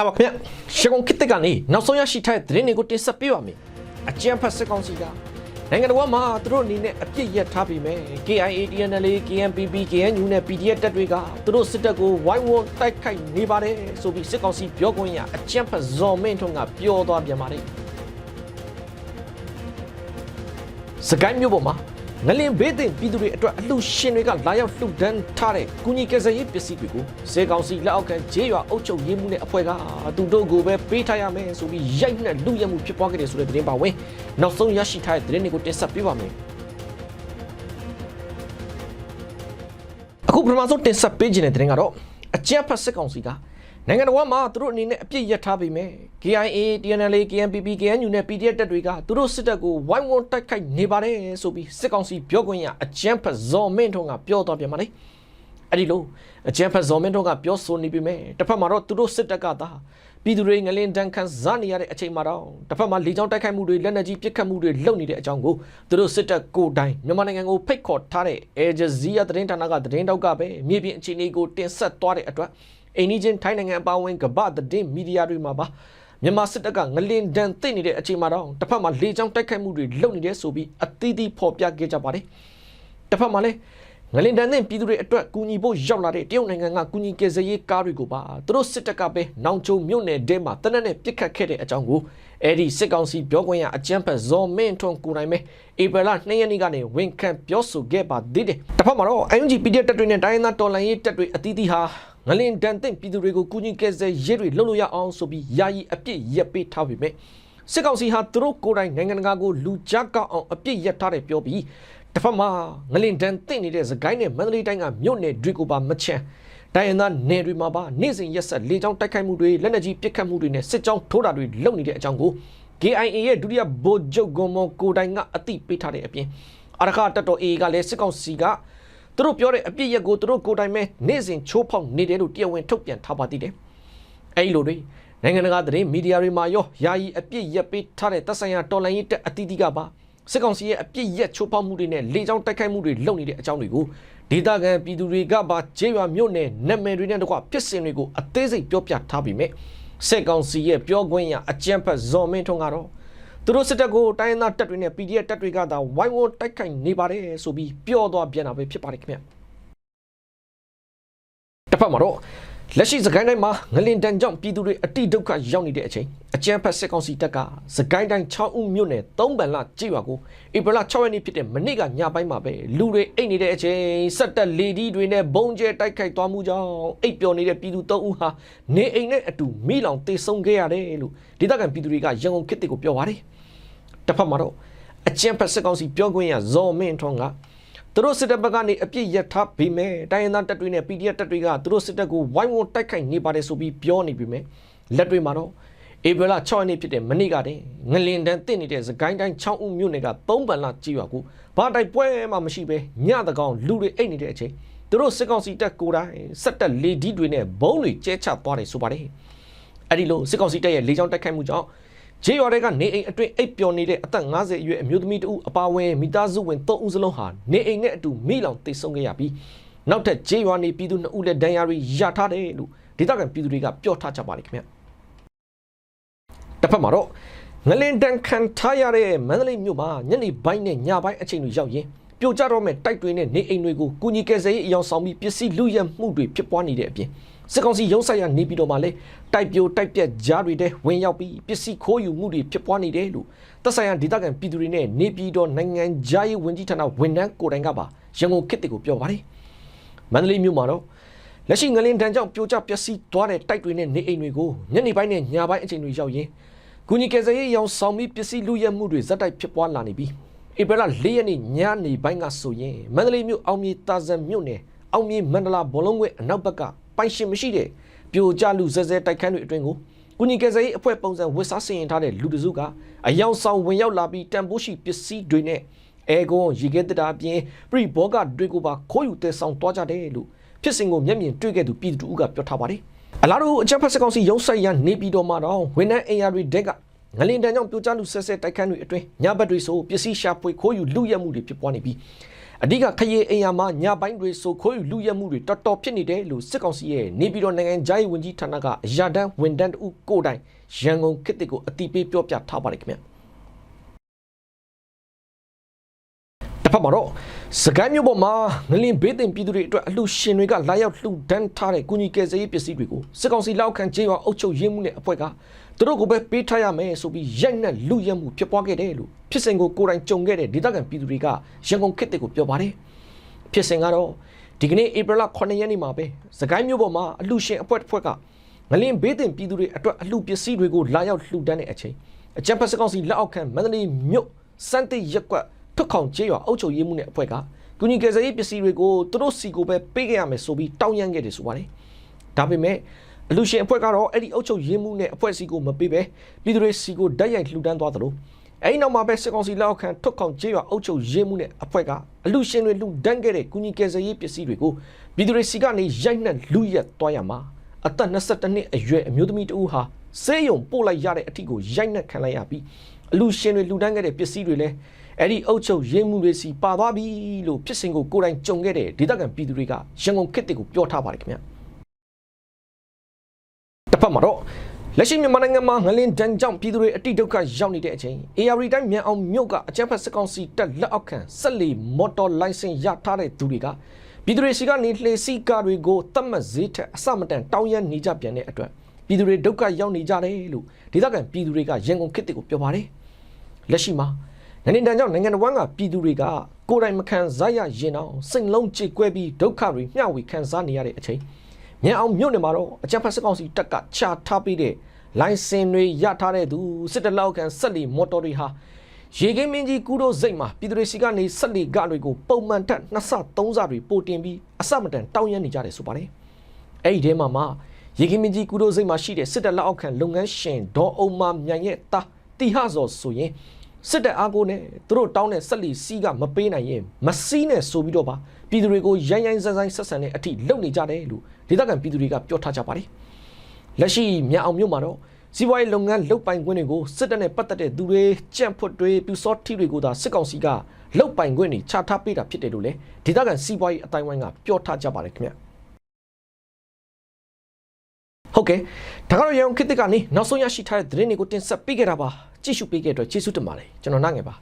င်္ဂလာပါခင်ဗျရှကုံခစ်တက်ကနေနောက်ဆုံးရရှိထားတဲ့သတင်းတွေကိုတင်ဆက်ပေးပါမယ်အကြံဖတ်စစ်ကောင်စီကနိုင်ငံတော်မှာသူတို့အနေနဲ့အပြစ်ရက်ထားပြီးမယ် KIA TNL KNPP KNU နဲ့ PDF တပ်တွေကသူတို့စစ်တပ်ကိုဝိုင်းဝန်းတိုက်ခိုက်နေပါတယ်ဆိုပြီးစစ်ကောင်စီပြောခွင့်ရအကြံဖတ်ဇော်မင်းထွန်းကပြောသွားပြန်ပါတယ်စကိုင်းမြို့ပေါ်မှာ ငလင်ဘေးတင်ပြည်သူတွေအတွက်အလှရှင်တွေကလာရောက်လှူဒန်းထားတဲ့ကုညီကယ်ဆယ်ရေးပစ္စည်းတွေကိုစေကောင်စီလက်အောက်ခံဂျေးရွာအုပ်ချုပ်ရေးမှုနဲ့အဖွဲ့ကသူတို့ကိုပဲပေးထားရမယ်ဆိုပြီးရိုက်နှက်လူရဲမှုဖြစ်ပွားခဲ့တယ်ဆိုတဲ့သတင်းပါဝင်နောက်ဆုံးရရှိထားတဲ့သတင်းတွေကိုတင်ဆက်ပေးပါမယ်အခုပထမဆုံးတင်ဆက်ပေးခြင်းတဲ့သတင်းကတော့အကြက်ဖက်စစ်ကောင်စီက နိုင်ငံတော်မှာသူတို့အနေနဲ့အပြစ်ရက်ထားပေမဲ့ KIA, TNL, KNPP, KNU နဲ့ PDF တပ်တွေကသူတို့စစ်တပ်ကိုဝိုင်းဝန်းတိုက်ခိုက်နေပါတယ်ဆိုပြီးစစ်ကောင်စီပြောခွင့်ရအကြမ်းဖက်ဇော်မင်းထွန်းကပြောသွားပြန်ပါတယ်။အဲ့ဒီလိုအကြမ်းဖက်ဇော်မင်းထွန်းကပြောဆိုနေပေမဲ့တစ်ဖက်မှာတော့သူတို့စစ်တပ်ကသာပြည်သူတွေငလင်တန်းခန်းစားနေရတဲ့အချိန်မှာတော့တစ်ဖက်မှာလေကြောင်းတိုက်ခိုက်မှုတွေလက်နက်ကြီးပစ်ခတ်မှုတွေလုပ်နေတဲ့အကြောင်းကိုသူတို့စစ်တပ်ကိုယ်တိုင်မြန်မာနိုင်ငံကိုဖိတ်ခေါ်ထားတဲ့ Al Jazeera သတင်းဌာနကသတင်းတောက်ကပဲမြေပြင်အခြေအနေကိုတင်ဆက်သွားတဲ့အတွက် အိန္ဒိချင်းထိုင်းနိုင်ငံအပါအဝင်ကမ္ဘာသတင်းမီဒီယာတွေမှာပါမြန်မာစစ်တပ်ကငလင်ဒန်သိနေတဲ့အချိန်မှာတော့တစ်ဖက်မှာလေကြောင်းတိုက်ခိုက်မှုတွေလုပ်နေတယ်ဆိုပြီးအသီးသီးဖော်ပြခဲ့ကြပါတယ်တစ်ဖက်မှာလည်းငလင်ဒန်နဲ့ပြည်သူတွေအတွက်ကူညီဖို့ရောက်လာတဲ့တရုတ်နိုင်ငံကကူညီကယ်ဆယ်ရေးကားတွေကိုပါသူတို့စစ်တပ်ကပဲနောင်ချုံမြို့နယ်တဲမှာတနက်နဲ့ပြစ်ခတ်ခဲ့တဲ့အကြောင်းကိုအဲဒီစစ်ကောင်စီပြောခွင့်ရအကြမ်းဖက်ဇော်မင်းထွန်းကိုယ်တိုင်ပဲဧပြီလ2ရက်နေ့ကနေဝန်ခံပြောဆိုခဲ့ပါသေးတယ်တစ်ဖက်မှာတော့ UNG PDF တပ်တွေနဲ့တိုင်းရင်းသားတော်လှန်ရေးတပ်တွေအသီးသီးဟာ ငလင်ဒန်တဲ့ပြည်သူတွေကိုကူညီကယ်ဆယ်ရေးတွေလုပ်လို့ရအောင်ဆိုပြီးယာယီအပြစ်ရက်ပေးထားပေမဲ့စစ်ကောင်စီဟာသူတို့ကိုယ်တိုင်နိုင်ငံတကာကိုလူကြားကောက်အောင်အပြစ်ရက်ထားတယ်ပြောပြီးတစ်ဖက်မှာငလင်ဒန်တဲ့နေတဲ့သခိုင်းနဲ့မန္တလေးတိုင်းကမြို့နယ်တွေကိုပါမချမ်းတိုင်းရင်းသားနယ်တွေမှာပါနေ့စဉ်ရက်ဆက်လေကြောင်းတိုက်ခိုက်မှုတွေလက်နက်ကြီးပစ်ခတ်မှုတွေနဲ့စစ်ကြောင်းထိုးတာတွေလုပ်နေတဲ့အကြောင်းကို KIA ရဲ့ဒုတိယဗိုလ်ချုပ်ဂွန်မော်ကိုတိုင်ကအသိပေးထားတဲ့အပြင်အရခတပ်တော် AA ကလည်းစစ်ကောင်စီက သူတို့ပြောတဲ့အပြစ်ရက်ကိုသူတို့ကိုယ်တိုင်ပဲနေ့စဉ်ချိုးဖောက်နေတယ်လို့တရားဝင်ထုတ်ပြန်ထားပါသေးတယ်။အဲဒီလိုတွေနိုင်ငံတကာသတင်းမီဒီယာတွေမှာရောယာယီအပြစ်ရက်ပေးထားတဲ့တပ်ဆိုင်ရာတော်လှန်ရေးတပ်အသီးသီးကပါစစ်ကောင်စီရဲ့အပြစ်ရက်ချိုးဖောက်မှုတွေနဲ့လေကြောင်းတိုက်ခိုက်မှုတွေလုပ်နေတဲ့အကြောင်းတွေကိုဒေသခံပြည်သူတွေကပါကျေးရွာမြို့နယ်နာမည်တွေနဲ့တကွဖြစ်စဉ်တွေကိုအသေးစိတ်ပြောပြထားပြီးမြဲစစ်ကောင်စီရဲ့ပြောခွင့်ရအကြံဖတ်ဇော်မင်းထွန်းကတော့ သူတို့စစ်တပ်ကိုတိုင်းရင်းသားတပ်တွေနဲ့ PDF တပ်တွေကသာဝိုင်းဝန်းတိုက်ခိုက်နေပါတယ်ဆိုပြီးပြောသွားပြန်တာပဲဖြစ်ပါတယ်ခင်ဗျတစ်ဖက်မှာတော့ လက်ရှိစကိုင်းတိုင်းမှာငလင်တန်ကြောင့်ပြည်သူတွေအတိဒုက္ခရောက်နေတဲ့အချိန်အကြမ်းဖက်စစ်ကောင်စီတပ်ကစကိုင်းတိုင်း6ဦးမြို့နယ်3ပန်လကြည်ရွာကိုဧပြီလ6ရက်နေ့ဖြစ်တဲ့မနေ့ကညပိုင်းမှာပဲလူတွေအိတ်နေတဲ့အချိန်စက်တက်လေဒီတွေနဲ့ဘုံကျဲတိုက်ခိုက်သွားမှုကြောင့်အိတ်ပျော်နေတဲ့ပြည်သူ3ဦးဟာနေအိမ်နဲ့အတူမိလောင်တေဆုံးခဲ့ရတယ်လို့ဒေသခံပြည်သူတွေကရန်ကုန်ခေတ်တွေကိုပြောပါတယ်တစ်ဖက်မှာတော့အကြမ်းဖက်စစ်ကောင်စီပြောခွင့်ရဇော်မင်းထွန်းက သူတို့စစ်တပ်ဘက်ကနေအပြစ်ရထားပြီးမဲ့တိုင်းရင်းသားတပ်တွေနဲ့ PDF တပ်တွေကသူတို့စစ်တပ်ကိုဝိုင်းဝန်းတိုက်ခိုက်နေပါတယ်ဆိုပြီးပြောနေပြီးမဲ့လက်တွေမှာတော့ဧပြီလ6ရက်နေ့ဖြစ်တဲ့မနေ့ကတည်းငလင်တန်းတင့်နေတဲ့သကိုင်းတိုင်း6ဦးမြို့နယ်က3ပန်လကြည်ရွာကိုဘာတိုက်ပွဲမှမရှိပဲညတကောင်လူတွေအိတ်နေတဲ့အချိန်သူတို့စစ်ကောင်စီတပ်ကိုယ်တိုင်စက်တက်လေဒီတွေနဲ့ဘုံတွေကျဲချသွားတယ်ဆိုပါတယ်အဲ့ဒီလိုစစ်ကောင်စီတပ်ရဲ့လေကြောင်းတိုက်ခိုက်မှုကြောင့် ဂျေးရွာတွေကနေအိမ်အတွင်းအိပ်ပျော်နေတဲ့အသက်50အရွယ်အမျိုးသမီးတဦးအပါအဝင်မိသားစုဝင်3ဦးစလုံးဟာနေအိမ်နဲ့အတူမိလောင်တိတ်ဆုံးခဲ့ရပြီးနောက်ထပ်ဂျေးရွာနေပြည်သူ2ဦးလည်းဒဏ်ရာတွေရထားတယ်လို့ဒေသခံပြည်သူတွေကပြောထားကြပါတယ်ခင်ဗျတစ်ဖက်မှာတော့ငလင်တန်ခံထားရတဲ့မန္တလေးမြို့မှာညနေပိုင်းနဲ့ညပိုင်းအချိန်တွေရောက်ရင်ပြိုကျတော့မဲ့တိုက်တွေနဲ့နေအိမ်တွေကိုကုညီကယ်ဆယ်ရေးအယောင်ဆောင်ပြီးပစ္စည်းလူရမှုတွေဖြစ်ပွားနေတဲ့အပြင် စစ်ကောင်စီရုံးဆိုင်ရာနေပြည်တော်မှာလည်းတိုက်ပြိုတိုက်ပြက်ကြားတွေတဲ့ဝင်ရောက်ပြီးပစ္စည်းခိုးယူမှုတွေဖြစ်ပွားနေတယ်လို့တပ်ဆိုင်ရာဒေသခံပြည်သူတွေနဲ့နေပြည်တော်နိုင်ငံသားရေးဝန်ကြီးဌာနဝန်ထမ်းကိုယ်တိုင်ကပါရန်ကုန်ခေတ်တွေကိုပြောပါတယ်မန္တလေးမြို့မှာတော့လက်ရှိငလင်တန်းကြောင့်ပြိုကျပျက်စီးသွားတဲ့တိုက်တွေနဲ့နေအိမ်တွေကိုညနေပိုင်းနဲ့ညပိုင်းအချိန်တွေရောက်ရင်ကုညီကယ်ဆယ်ရေးရောင်ဆောင်ပြီးပစ္စည်းလူရမှုတွေဇက်တိုက်ဖြစ်ပွားလာနေပြီးဧပြီလ၄ရက်နေ့ညနေပိုင်းကဆိုရင်မန္တလေးမြို့အောင်မြေတာဇန်မြို့နယ်အောင်မြေမန္တလာဘောလုံးကွဲအနောက်ဘက်က ပိုင်ရှင်မရှိတဲ့ပြိုကျလူဇဲဇဲတိုက်ခန်းတွေအတွင်းကိုကုညီကယ်ဆယ်ရေးအဖွဲ့ပုံစံဝစ်စားဆင်ရင်ထားတဲ့လူတစုကအယောင်ဆောင်ဝင်ရောက်လာပြီးတန်ဖိုးရှိပစ္စည်းတွေနဲ့အဲကွန်ရေခဲတတာအပြင်ပရိဘောကတွေကိုပါခိုးယူတဲဆောင်သွားကြတယ်လို့ဖြစ်စဉ်ကိုမျက်မြင်တွေ့ခဲ့သူပြည်သူတို့ကပြောထားပါတယ်အလားတူအချက်ဖက်စကောင်စီရုံးဆိုင်ရနေပြည်တော်မှာတော့ဝန်ထမ်းအင်အားတွေတဲကငလင်တန်းကြောင့်ပြိုကျလူဆဲဆဲတိုက်ခန်းတွေအတွင်းညဘက်တွေဆိုပစ္စည်းရှာဖွေခိုးယူလူရက်မှုတွေဖြစ်ပွားနေပြီး အဓိကခရီးအိမ်ယာမှာညပိုင်းတွေဆိုခိုးယူလူရက်မှုတွေတော်တော်ဖြစ်နေတယ်လို့စစ်ကောင်စီရဲ့နေပြည်တော်နိုင်ငံဂျာယီဝန်ကြီးဌာနကအရာတန်းဝန်တန်းတူကိုယ်တိုင်ရန်ကုန်ခေတ်တစ်ကိုအတိပေးပြောပြထားပါတယ်ခင်ဗျာတစ်ဖက်မှာတော့စကိုင်းမြို့ပေါ်မှာငလင်ဘေးတင်ပြည်သူတွေအတွက်အလှရှင်တွေကလာရောက်လှူဒန်းထားတဲ့ကုညီကယ်ဆယ်ရေးပစ္စည်းတွေကိုစစ်ကောင်စီလက်အောက်ခံကျေးရွာအုပ်ချုပ်ရေးမှုနဲ့အဖွဲ့က သူတို့ကိုပဲပေးထားရမယ်ဆိုပြီးရိုက်နှက်လူရက်မှုဖြစ်ပွားခဲ့တယ်လို့ဖြစ်စဉ်ကိုကိုယ်တိုင်ကြုံခဲ့တဲ့ဒေသခံပြည်သူတွေကရန်ကုန်ခေတ်တွေကိုပြောပါတယ်ဖြစ်စဉ်ကတော့ဒီကနေ့ဧပြီလ9ရက်နေ့မှာပဲစကိုင်းမြို့ပေါ်မှာအလှရှင်အဖွဲ့တစ်ဖွဲ့ကငလင်ဘေးတင်ပြည်သူတွေအတွက်အလှပစ္စည်းတွေကိုလာရောက်လှူဒန်းတဲ့အချိန်အကြံဖက်စစ်ကောင်စီလက်အောက်ခံမန္တလေးမြို့စန်းတိရက်ကွက်ထွက်ခေါင်ကျေးရွာအုပ်ချုပ်ရေးမှုနဲ့အဖွဲ့ကကုညီကယ်ဆယ်ရေးပစ္စည်းတွေကိုသူတို့စီကိုပဲပေးခဲ့ရမယ်ဆိုပြီးတောင်းရမ်းခဲ့တယ်ဆိုပါတယ်။ဒါပေမဲ့ အလူရှင်အဖွဲ့ကတော့အဲ့ဒီအုပ်ချုပ်ရေးမှုနဲ့အဖွဲ့စီကိုမပေးပဲပြည်သူတွေစီကိုဓာတ်ရိုက်လှူဒန်းသွားသလိုအဲ့ဒီနောက်မှာပဲစစ်ကောင်စီလက်အောက်ခံထွက်ခေါင်ကျေးရွာအုပ်ချုပ်ရေးမှုနဲ့အဖွဲ့ကအလူရှင်တွေလှူဒန်းခဲ့တဲ့ကုညီကယ်ဆယ်ရေးပစ္စည်းတွေကိုပြည်သူတွေစီကနေရိုက်နှက်လူရက်သွားရမှာအသက်22နှစ်အရွယ်အမျိုးသမီးတဦးဟာစေယုံပို့လိုက်ရတဲ့အထီကိုရိုက်နှက်ခံလိုက်ရပြီးအလူရှင်တွေလှူဒန်းခဲ့တဲ့ပစ္စည်းတွေလည်းအဲ့ဒီအုတ်ချုပ်ရေးမှုတွေစီပါသွားပြီလို့ဖြစ်စဉ်ကိုကိုယ်တိုင်ကြုံခဲ့တဲ့ဒေသခံပြည်သူတွေကရန်ကုန်ခေတ်တွေကိုပြောထားပါတယ်ခင်ဗျ တစ်ဖက်မှာတော့လက်ရှိမြန်မာနိုင်ငံမှာငလင်ဒဏ်ကြောင့်ပြည်သူတွေအတိဒုက္ခရောက်နေတဲ့အချိန် AR တိုင်းမြန်အောင်မြို့ကအကြမ်းဖက်စစ်ကောင်စီတပ်လက်အောက်ခံဆက်လီမော်တော်လိုင်စင်ရထားတဲ့သူတွေကပြည်သူတွေစီကနေလှေစီကားတွေကိုတတ်မှတ်ဈေးထက်အစမတန်တောင်းရနေကြပြန်တဲ့အတွက်ပြည်သူတွေဒုက္ခရောက်နေကြတယ်လို့ဒေသခံပြည်သူတွေကရန်ကုန်ခေတ်တွေကိုပြောပါတယ်လက်ရှိမှာနိုင်ငံတကာကြောင့်နိုင်ငံတော်ကပြည်သူတွေကကိုယ်တိုင်မခံစားရရင်တော့စိတ်လုံးကြေကွဲပြီးဒုက္ခတွေမျှဝေခံစားနေရတဲ့အချိန် မြန်အောင်မြို့နယ်မှာတော့အကြမ်းဖက်စစ်ကောင်စီတပ်ကချထားပေးတဲ့လိုင်စင်တွေရထားတဲ့သူစစ်တလောက်ခံဆက်လီမော်တော်တွေဟာရေကင်းမင်းကြီးကူးတို့စိတ်မှာပြည်သူတွေစီကနေဆက်လီကတွေကိုပုံမှန်ထက်နှစ်ဆသုံးဆတွေပိုတင်ပြီးအစမတန်တောင်းရမ်းနေကြတယ်ဆိုပါတယ်အဲ့ဒီထဲမှာမှရေကင်းမင်းကြီးကူးတို့စိတ်မှာရှိတဲ့စစ်တလက်အောက်ခံလုပ်ငန်းရှင်ဒေါ်အုံမာမြိုင်ရဲ့တာတီဟဇော်ဆိုရင် စစ်တပ်အားကိုနဲ့သူတို့တောင်းတဲ့ဆက်လီစီးကမပေးနိုင်ရင်မစီးနဲ့ဆိုပြီးတော့ပါပြည်သူတွေကိုရိုင်းရိုင်းဆန်းဆန်းဆက်ဆံတဲ့အထိလုပ်နေကြတယ်လို့ဒေသခံပြည်သူတွေကပြောထားကြပါတယ်လက်ရှိမြအောင်မြို့မှာတော့စီးပွားရေးလုပ်ငန်းလုပ်ပိုင်ခွင့်တွေကိုစစ်တပ်နဲ့ပတ်သက်တဲ့သူတွေကြံ့ဖွတ်တွေပြူစောထီတွေကိုသာစစ်ကောင်စီကလုပ်ပိုင်ခွင့်တွေချထားပေးတာဖြစ်တယ်လို့လေဒေသခံစီးပွားရေးအတိုင်းဝိုင်းကပြောထားကြပါတယ်ခင်ဗျဟုတ်ကဲ့ဒါကတော့ရန်ကုန်ခေတ်သစ်ကနေနောက်ဆုံးရရှိထားတဲ့သတင်းတွေကိုတင်ဆက်ပေးခဲ့တာပါ ကြည့်ရှုပေးခဲ့တဲ့အတွက်ကျေးဇူးတင်ပါတယ်ကျွန်တော်နိုင်ငယ်ပါ